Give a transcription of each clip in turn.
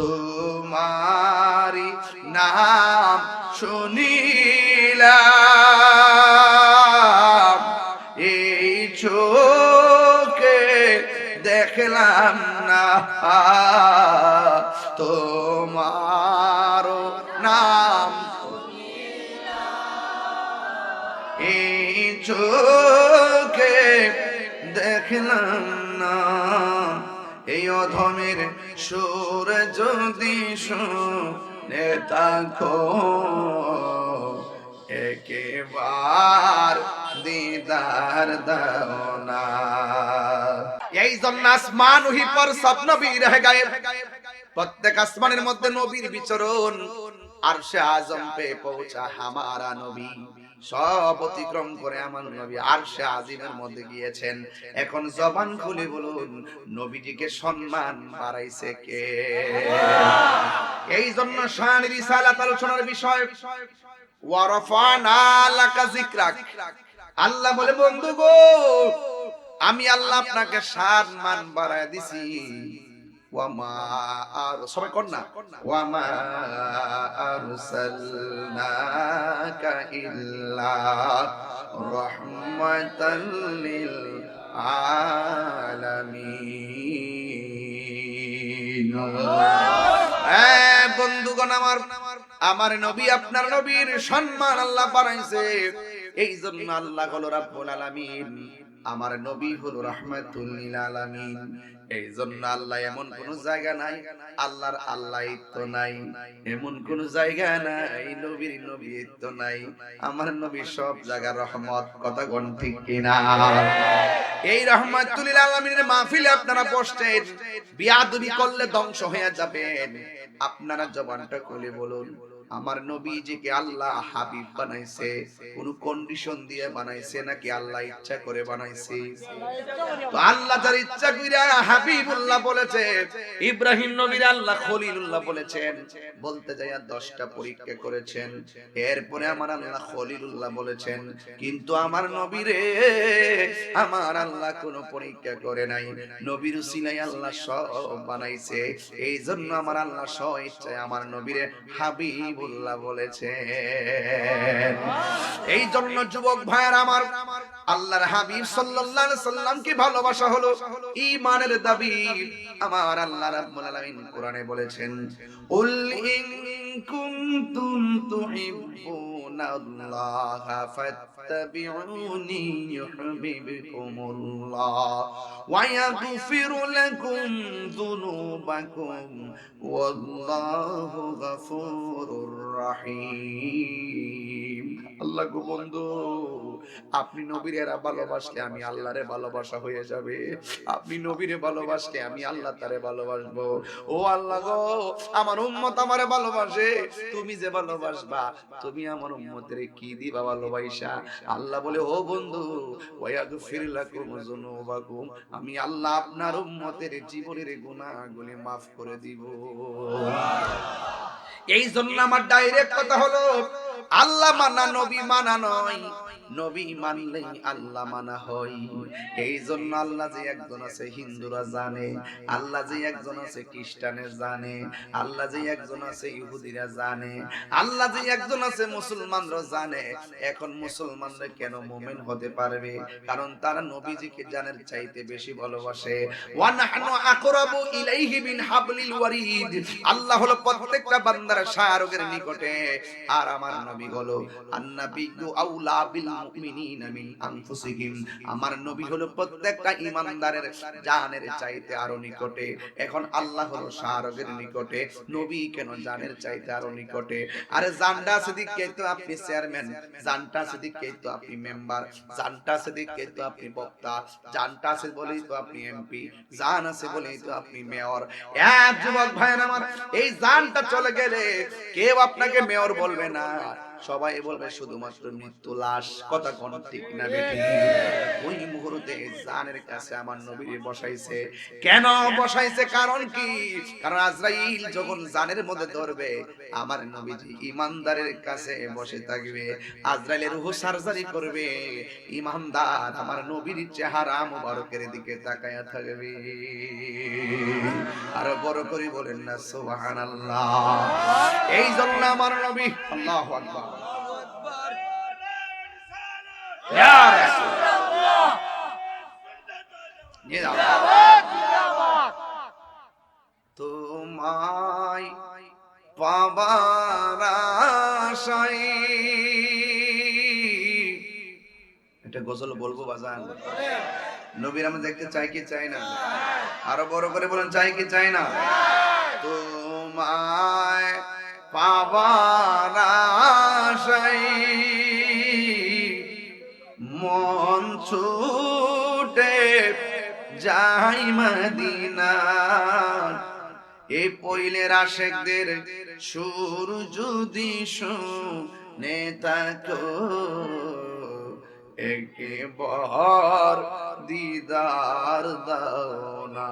তোমারি নাম শুনিলাম। এই চোখে দেখলাম না তোমার নাম এই চোখে দেখলাম না। এই অধমের সুর যদি নেতা খো একেবার দিদার দাও না। এই জন্য আসমান উহি পর সব নবী রহে গায়ে প্রত্যেক আসমানের মধ্যে নবীর বিচরণ। আর সে আজম পে পৌঁছা হামারা নবী। সব অতিক্রম করে আমার নবী আর সে আজিমের মধ্যে গিয়েছেন। এখন জবান খুলে বলুন নবীজিকে সম্মান বাড়াইছে কে? এই জন্য শান রিসালাত আলোচনার বিষয় ওয়ারফানা লাকা যিকরাক। আল্লাহ বলে বন্ধু গো আমি আল্লাহ আপনাকে সম্মান বাড়ায় দিছি। বন্ধুগণ আমার আমার নবী, আপনার নবীর সম্মান আল্লাহ বাড়াইছে এই জন্য আল্লাহ হলো আলামিন। আমার নবী হলো রাহমাতুল লিল আলামিন। এই জন্য আল্লাহ এমন কোন জায়গা নাই। আল্লাহর আল্লাহিত্ব নাই। এমন কোন জায়গা নাই নবীর নবীত্ব নাই। আমার নবী সব জায়গা রহমত কথা গণ ঠিক কিনা এই রহমাতুল আলামিনের মাহফিলে আপনারা বসছেন। বিয়াদবি করলে ধ্বংস হয়ে যাবেন। আপনারা জবানটা খুলে বলুন। আমার নবীজিকে আল্লাহ হাবিব বানাইছে, কোন কন্ডিশন দিয়ে বানাইছে নাকি আল্লাহ ইচ্ছা করে বানাইছে? তো আল্লাহ যার ইচ্ছা কইরা হাবিবুল্লাহ বলেছে, ইব্রাহিম নবীর আল্লাহ খলিলুল্লাহ বলেছেন, বলতে যাইয়া দশটা পরীক্ষা করেছেন, এরপরে আমার আল্লাহ খলিলুল্লাহ বলেছেন, কিন্তু আমার নবীরে আমার আল্লাহ কোনো পরীক্ষা করে নাই, নবীর উসিলাই আল্লাহ সব বানাইছে এই জন্য আমার আল্লাহ স্ব ইচ্ছায় আমার নবীরে হাবিবুল্লাহ বলেছেন, এই জন্য যুবক ভাইয়ের আমার আল্লাহর হাবিব সাল্লাল্লাহু আলাইহি সাল্লামকে ভালোবাসা হলো? ঈমানের দাবি আমার আল্লাহ রাব্বুল আলামিন কোরআনে বলেছেন, উল ইন কুনতুম তুহিব্বুনাল্লাহ ফাত্তাবিউনি ইউহিব্বুকুমুল্লাহ ওয়া ইয়াগফির লাকুম যুনুবাকুম ওয়াল্লাহু গফুরুর রাহিম। আল্লাহ গো বন্ধু, আপনি নবীর এরা ভালোবাসলে আমি আল্লাহরে ভালোবাসা হয়ে যাবে। আপনি নবীরে ভালোবাসলে আমি আল্লাহ তারে ভালোবাসবো। ও আল্লাহ গো, আমার উম্মত আমারে ভালোবাসে। তুমি যে ভালোবাসবা তুমি আমার উম্মতের কি দিবা ভালোবাসা? আল্লাহ বলে ও বন্ধু ওয়াগফির লাকুম যুনুবাকুম আমি আল্লাহ আপনার উম্মতের জীবনের গুনাহগুলি মাফ করে দিব। এই জন্য আমার ডাইরেক্ট কথা হলো আল্লাহ মানা, নবী মানা নয়। নবী মানলেই আল্লাহ মানা হয়। এই জন্য আল্লাহ যে একজন আছে হিন্দুরা জানে, আল্লাহ যে একজন আছে খ্রিস্টানের জানে, আল্লাহ যে একজন আছে ইহুদিরা জানে, আল্লাহ যে একজন আছে মুসলমানরা জানে। এখন মুসলমানরা কেন মুমিন হতে পারবে? কারণ তারা নবীজিকে জানের চাইতে বেশি ভালোবাসে। ওয়া নাহনু আকরাবু ইলাইহি মিন হাবলিল ওয়ারিদ। আল্লাহ হলো প্রত্যেকটা বান্দার শাহরুগের নিকটে। আর আমার নবী হলো, আন্নাবিয়্যু আউলা বিল মুমিনিনা মিন আনফুসিহিম। আমার নবী হলো প্রত্যেকটা ঈমানদারের জানের চাইতে আরও নিকটে। এখন আল্লাহ হলো শাহরুগের নিকটে, নবী কেন জানের চাইতে আরও নিকটে? আরে জানটা সিদ্দিককে তো আপনি চেয়ারম্যান, জানটা সিদ্দিককে তো আপনি মেম্বার, জানটা সিদ্দিককে তো আপনি বক্তা, জানটা আছে বলেই তো আপনি এমপি, জান আছে বলেই তো আপনি মেয়র। এক যুবক ভাইয়ের আমার, এই জানটা চলে গেলে কেউ আপনাকে মেয়র বলবে না। সবাই বলবে শুধুমাত্র মৃত্যু লাশ। কথা কোন ঠিক না ওই মুহূর্তে জানের কাছে আমার নবীরে বসাইছে। কেন বসাইছে কারণ কি? কারণ আজরাইল যখন জানের মধ্যে ধরবে আমার নবীজি ইমানদারের কাছে বসে থাকবে। আজরাইলের রূহ সার্জারি করবে। ইমানদার আমার নবীর চেহারা মুবারকের দিকে তাকায়া থাকবে। আর বড় করে বলেন না সুবহানাল্লাহ। এই জন্য আমার নবী আল্লাহু আকবার। তোমায় পাবার আশায়। এটা গজল বলব বাজান নবীর আমি দেখতে চাই কি চাই না? আরও বড় করে বলেন চাই কি চাই না? তোমায় পাবার আশায় মন ছুটে যাই মদিনা এই পইলের আশেকদের সুর যদি শুনে তাকো একবার দিদার দাও না।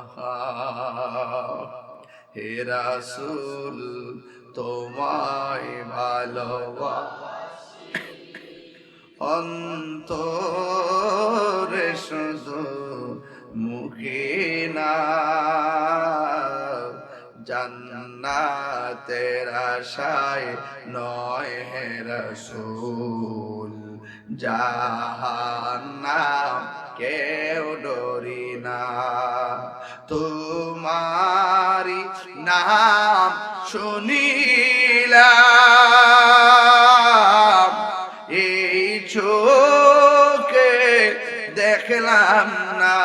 হে রাসূল, তোমায় ভালোবাসি। অন্তরে শুধু মুখে না, জান্নাতের আশায় নয় হে রসুল, জাহান্নাম কেউ ডরি না। তোমারি নাম শুনিলাম দেখলাম না।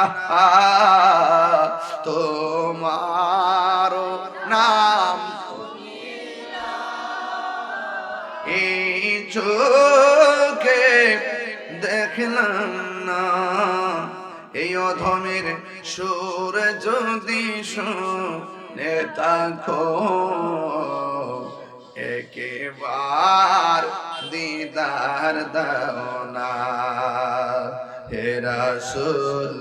তোমার নাম এই চোখে দেখলাম না। এই অধমের সুর যদি থাকো, একেবার দিদার দাও না। হে রাসূল।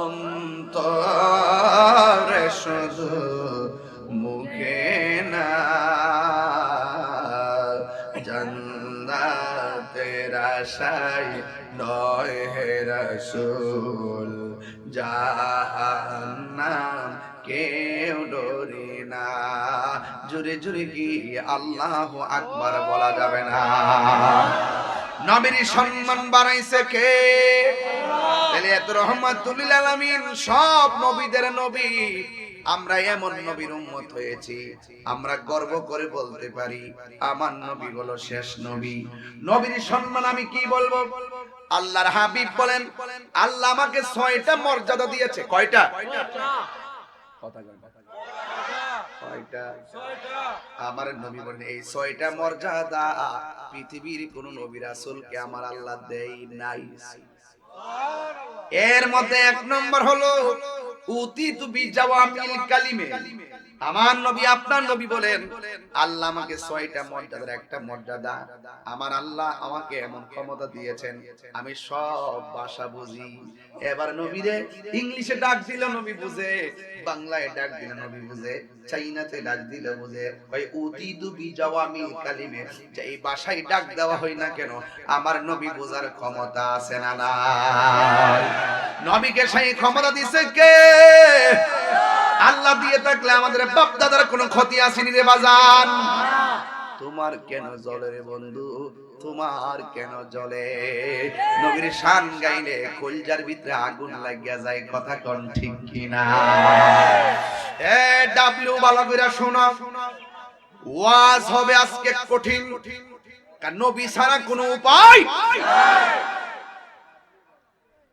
অন্তরে শুধু মুখে না জান্নাতের আশায় নয় হে রসুল। জাহান্নাম জুড়ে জুড়ে কি আল্লাহ আকবার বলা যাবে না। নবীর সম্মান বাড়াইছে কে? তাহলে এত আলামিন সব নবীদের নবী। আমরা এমন নবীর উম্মত হয়েছি আমরা গর্ব করে বলতে পারি আমার নবী হলো শেষ নবী। নবীর সম্মান আমি কি বলব? আল্লাহর হাবিব বলেন আল্লাহ আমাকে ছয়টা মর্যাদা দিয়েছে। কয়টা? কথা। কয়টা আমার নবী বলেন এই ছয়টা মর্যাদা পৃথিবীর কোন নবী রাসূলকে আমার আল্লাহ দেই নাই। এর মধ্যে এক নম্বর হলো উতি তুবি জাওয়ামিল কালিমে। আমার নবী, আপনার নবী বলেন, আল্লাহ আমাকে ছয়টা মর্যাদার, একটা মর্যাদা। আমার আল্লাহ আমাকে এমন ক্ষমতা দিয়েছেন, আমি সব ভাষা বুঝি। এবার নবীরে ইংলিশে ডাক দিল নবী বুঝে, বাংলায় ডাক দিল নবী বুঝে, চাইনাতে ডাক দিল বুঝে। ওই উতি দুবি জাওয়ামিল কালিমে, যে এই ভাষায় ডাক দেওয়া হয় না কেন, আমার নবী বোঝার ক্ষমতা আছে না না নবীকে সেই ক্ষমতা দিছে কে? আল্লাহ দিয়ে থাকলে আমাদের বাপ দাদার কোনো ক্ষতি আসেনি রে বাজান। তোমার কেন জলে রে বন্ধু? তোমার কেন জলে? নবীর শান গাইলে কলজার ভিতরে আগুন লাগিয়া যায়, কথা কোন ঠিক কিনা? এ, ডাব্লিউ ভালো করে শোনো। ওয়াজ হবে আজকে কঠিন, কারণ নবী ছাড়া কোনো উপায়